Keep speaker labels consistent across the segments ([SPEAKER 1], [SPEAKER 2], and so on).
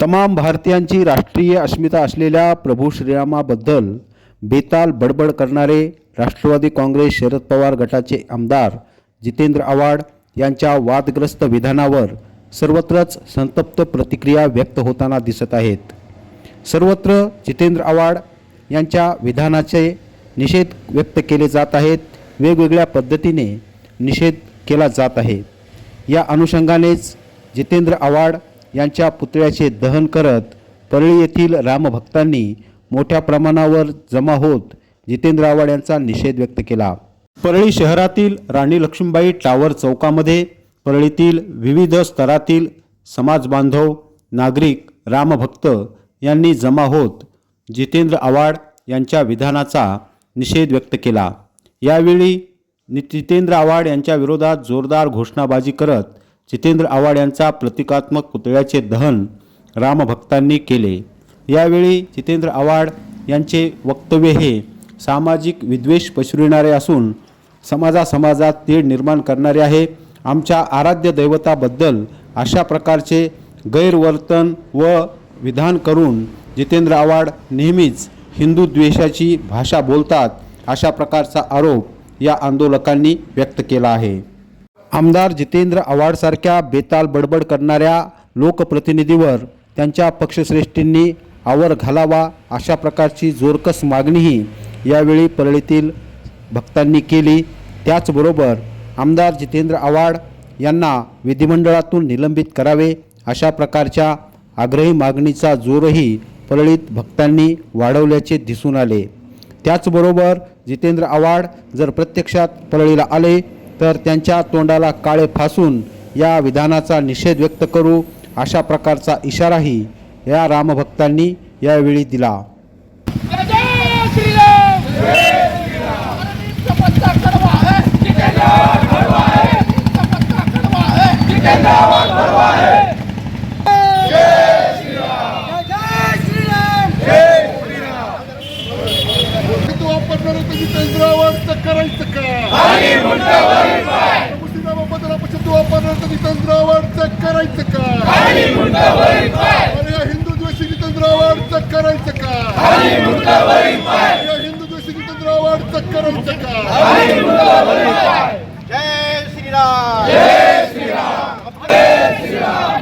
[SPEAKER 1] तमाम भारतीयांची राष्ट्रीय अस्मिता असलेल्या प्रभू श्रीरामाबद्दल बेताल बडबड करणारे राष्ट्रवादी काँग्रेस शरद पवार गटाचे आमदार जितेंद्र आव्हाड यांच्या वादग्रस्त विधानावर सर्वत्रच संतप्त प्रतिक्रिया व्यक्त होताना दिसत आहेत. सर्वत्र जितेंद्र आव्हाड यांच्या विधानाचे निषेध व्यक्त केले जात आहेत. वेगवेगळ्या पद्धतीने निषेध केला जात आहे. या अनुषंगानेच जितेंद्र आव्हाड यांच्या पुतळ्याचे दहन करत परळी येथील रामभक्तांनी मोठ्या प्रमाणावर जमा होत जितेंद्र आव्हाड यांचा निषेध व्यक्त केला. परळी शहरातील राणी लक्ष्मीबाई टावर चौकामध्ये परळीतील विविध स्तरातील समाजबांधव नागरिक रामभक्त यांनी जमा होत जितेंद्र आव्हाड यांच्या विधानाचा निषेध व्यक्त केला. यावेळी जितेंद्र आव्हाड यांच्या विरोधात जोरदार घोषणाबाजी करत जितेंद्र आव्हाड यांचा प्रतिकात्मक पुतळ्याचे दहन रामभक्तांनी केले. यावेळी जितेंद्र आव्हाड यांचे वक्तव्य हे सामाजिक विद्वेष पसरविणारे असून समाजा समाजात निर्माण करणारे आहे. आमच्या आराध्य दैवताबद्दल अशा प्रकारचे गैरवर्तन व विधान करून जितेंद्र आव्हाड नेहमीच हिंदू द्वेषाची भाषा बोलतात अशा प्रकारचा आरोप या आंदोलकांनी व्यक्त केला आहे. आमदार जितेंद्र आव्हाडसारख्या बेताल बडबड करणाऱ्या लोकप्रतिनिधीवर त्यांच्या पक्षश्रेष्ठींनी आवर घालावा अशा प्रकारची जोरकस मागणीही यावेळी परळीतील भक्तांनी केली. त्याचबरोबर आमदार जितेंद्र आव्हाड यांना विधिमंडळातून निलंबित करावे अशा प्रकारच्या आग्रही मागणीचा जोरही परळीत भक्तांनी वाढवल्याचे दिसून आले. त्याचबरोबर जितेंद्र आव्हाड जर प्रत्यक्षात परळीला आले तर त्यांच्या तोंडाला काळे फासून या विधानाचा निषेध व्यक्त करू अशा प्रकारचा इशाराही या रामभक्तांनी यावेळी दिला.
[SPEAKER 2] है जितेंद्र कडवा है पत्ता कडवा है जितेंद्र कडवा है जय श्रीराम जय श्रीराम जय
[SPEAKER 3] तू वापरणार होतं जितेंद्रावर करायचं का आपण तू वापरणार होतं जितेंद्रावर करायचं का अरे या हिंदू द्वेषी जितेंद्रावर करायचं का या हिंदू द्वेषी जितेंद्रावर करायचं का
[SPEAKER 4] जय श्रीराम.
[SPEAKER 2] जय श्रीराम. जय श्रीराम.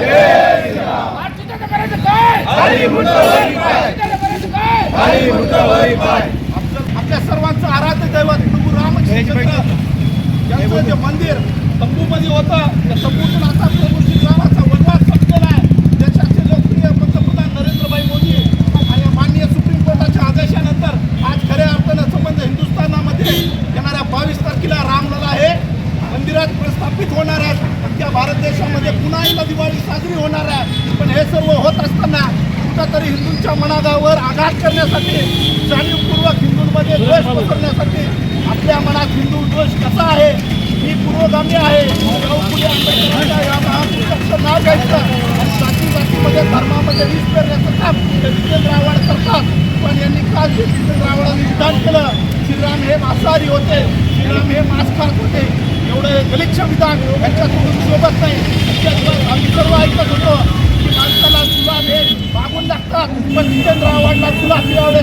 [SPEAKER 2] जय श्रीराम आज जितेंद्र करायचं काय आणि मुंडावरी पाय जितेंद्र करायचं काय आणि मुंडावरी पाय
[SPEAKER 4] आपलं- आपल्या सर्वांचं आराध्य दैवत प्रभू रामचंद्र यांचं जे मंदिर तंबूमध्ये होतं त्या तंबूतून आता प्रभू श्रीरामाचा वनवास संपलेला आहे. देशाचे लोकप्रिय पंतप्रधान नरेंद्रभाई मोदी आणि माननीय सुप्रीम कोर्टाच्या आदेशानंतर आज खऱ्या अर्थानं संबंध हिंदुस्थानामध्ये येणाऱ्या बावीस तारखेला रामलला हे मंदिरात प्रस्थापित होणार आहेत. आणि त्या भारत देशामध्ये पुन्हा एकदा दिवाळी साजरी होणार आहे. पण हे सर्व होत असताना कुठंतरी हिंदूंच्या मनागावर आघात करण्यासाठी जाणीवपूर्वक हिंदूंमध्ये द्वेष पसरण्यासाठी आपल्या मनात हिंदू द्वेष कसा आहे ही पूर्वगामी आहे. या महापुरुषाचं नाव घ्यायचं. आणि जाती जातीमध्ये धर्मामध्ये वीज पेरण्याचं काम जितेंद्र आव्हाड करतात. पण यांनी काल जितेंद्र आव्हाडांनी विधान केलं. श्रीराम हे मांसाहारी होते. श्रीराम हे मांस खात होते. एवढं गलिच्छ विधान यांच्यासोबत सोबत नाही त्याच्यात आम्ही सर्व ऐकत होतो की माणसाला जुलाब हे मागून लागतात पण जितेंद्र आव्हाडला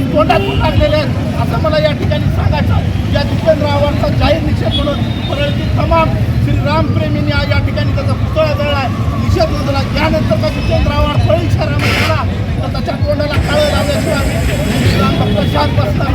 [SPEAKER 4] जुलाब यावेळेस लागलेले आहेत. असं मला या ठिकाणी सांगायचं या जितेंद्र आव्हाडचा जाहीर निषेध म्हणून परळीतील तमाम श्रीरामप्रेमींनी आज या ठिकाणी त्याचा पुतळा जळला आहे. निषेध नोंदला. त्यानंतर का जितेंद्र आव्हाड परळी शहरामध्ये आला तर त्याच्या तोंडाला काळं लावल्याशिवाय आम्ही श्रीराम भक्त शांत बसणार